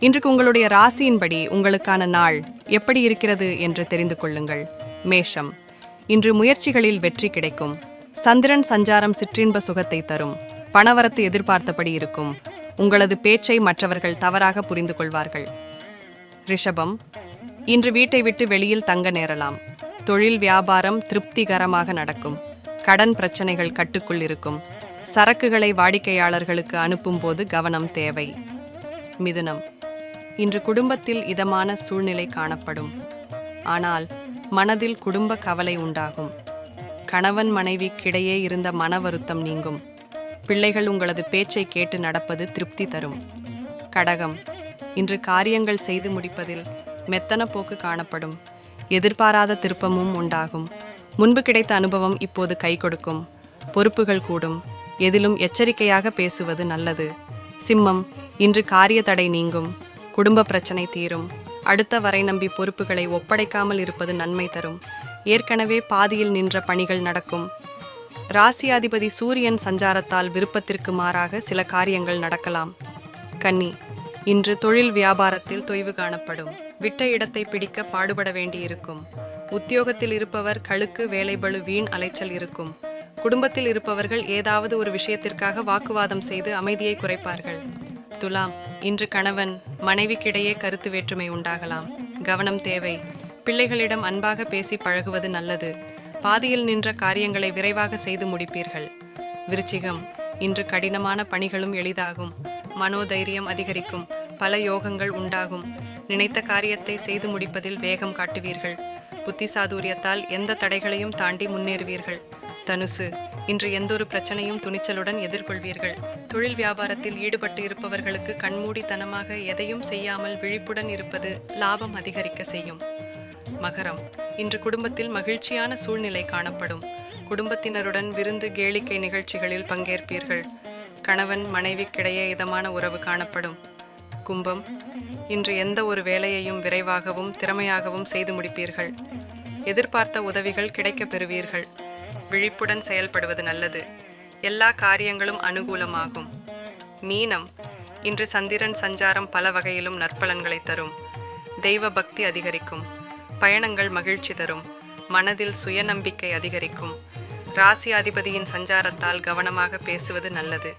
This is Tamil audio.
இன்றைக்கு உங்களுடைய ராசியின்படி உங்களுக்கான நாள் எப்படி இருக்கிறது என்று தெரிந்து கொள்ளுங்கள். மேஷம். இன்று முயற்சிகளில் வெற்றி கிடைக்கும். சந்திரன் சஞ்சாரம் சிற்றின்ப சுகத்தை தரும். பணவரத்து எதிர்பார்த்தபடி இருக்கும். உங்களது பேச்சை மற்றவர்கள் தவறாக புரிந்து கொள்வார்கள். ரிஷபம். இன்று வீட்டை விட்டு வெளியில் தங்க நேரலாம். தொழில் வியாபாரம் திருப்திகரமாக நடக்கும். கடன் பிரச்சனைகள் கட்டுக்குள் இருக்கும். சரக்குகளை வாடிக்கையாளர்களுக்கு அனுப்பும்போது கவனம் தேவை. மிதுனம். இன்று குடும்பத்தில் இதமான சூழ்நிலை காணப்படும். ஆனால் மனதில் குடும்ப கவலை உண்டாகும். கணவன் மனைவிக்கிடையே இருந்த மன வருத்தம் நீங்கும். பிள்ளைகள் உங்களது பேச்சை கேட்டு நடப்பது திருப்தி தரும். கடகம். இன்று காரியங்கள் செய்து முடிப்பதில் மெத்தன போக்கு காணப்படும். எதிர்பாராத திருப்பமும் உண்டாகும். முன்பு கிடைத்த அனுபவம் இப்போது கை கொடுக்கும். பொறுப்புகள் கூடும். எதிலும் எச்சரிக்கையாக பேசுவது நல்லது. சிம்மம். இன்று காரிய தடை நீங்கும். குடும்ப பிரச்சனை தீரும். அடுத்த வரை நம்பி பொறுப்புகளை ஒப்படைக்காமல் இருப்பது நன்மை தரும். ஏற்கனவே பாதியில் நின்ற பணிகள் நடக்கும். ராசியாதிபதி சூரியன் சஞ்சாரத்தால் விருப்பத்திற்கு மாறாக சில காரியங்கள் நடக்கலாம். கன்னி இன்று தொழில் வியாபாரத்தில் தொய்வு காணப்படும். விட்ட இடத்தை பிடிக்க பாடுபட வேண்டியிருக்கும். உத்தியோகத்தில் இருப்பவர் கழுக்கு வேலைபழு வீண் அலைச்சல் இருக்கும். குடும்பத்தில் இருப்பவர்கள் ஏதாவது ஒரு விஷயத்திற்காக வாக்குவாதம் செய்து அமைதியை குறைப்பார்கள். துலாம். இன்று கணவன் மனைவிக்கிடையே கருத்து வேற்றுமை உண்டாகலாம். கவனம் தேவை. பிள்ளைகளிடம் அன்பாக பேசி பழகுவது நல்லது. பாதியில் நின்ற காரியங்களை விரைவாக செய்து முடிப்பீர்கள். விருச்சிகம். இன்று கடினமான பணிகளும் எளிதாகும். மனோதைரியம் அதிகரிக்கும். பல யோகங்கள் உண்டாகும். நினைத்த காரியத்தை செய்து முடிப்பதில் வேகம் காட்டுவீர்கள். புத்தி சாதுரியத்தால் எந்த தடைகளையும் தாண்டி முன்னேறுவீர்கள். தனுசு இன்று எந்தொரு பிரச்சனையும் துணிச்சலுடன் எதிர்கொள்வீர்கள். தொழில் வியாபாரத்தில் ஈடுபட்டு இருப்பவர்களுக்கு கண்மூடித்தனமாக எதையும் செய்யாமல் விழிப்புடன் இருப்பது லாபம் அதிகரிக்க செய்யும். மகரம் இன்று குடும்பத்தில் மகிழ்ச்சியான சூழ்நிலை காணப்படும். குடும்பத்தினருடன் விருந்து கேளிக்கை நிகழ்ச்சிகளில் பங்கேற்பீர்கள். கணவன் மனைவிக்கிடையே இதமான உறவு காணப்படும். கும்பம் இன்று எந்த ஒரு வேலையையும் விரைவாகவும் திறமையாகவும் செய்து முடிப்பீர்கள். எதிர்பார்த்த உதவிகள் கிடைக்கப் பெறுவீர்கள். விழிப்புடன் செயல்படுவது நல்லது. எல்லா காரியங்களும் அனுகூலமாகும். மீனம் இன்று சந்திரன் சஞ்சாரம் பல வகையிலும் நற்பலன்களை தரும். தெய்வ பக்தி அதிகரிக்கும். பயணங்கள் மகிழ்ச்சி தரும். மனதில் சுயநம்பிக்கை அதிகரிக்கும். ராசி அதிபதியின் சஞ்சாரத்தால் கவனமாக பேசுவது நல்லது.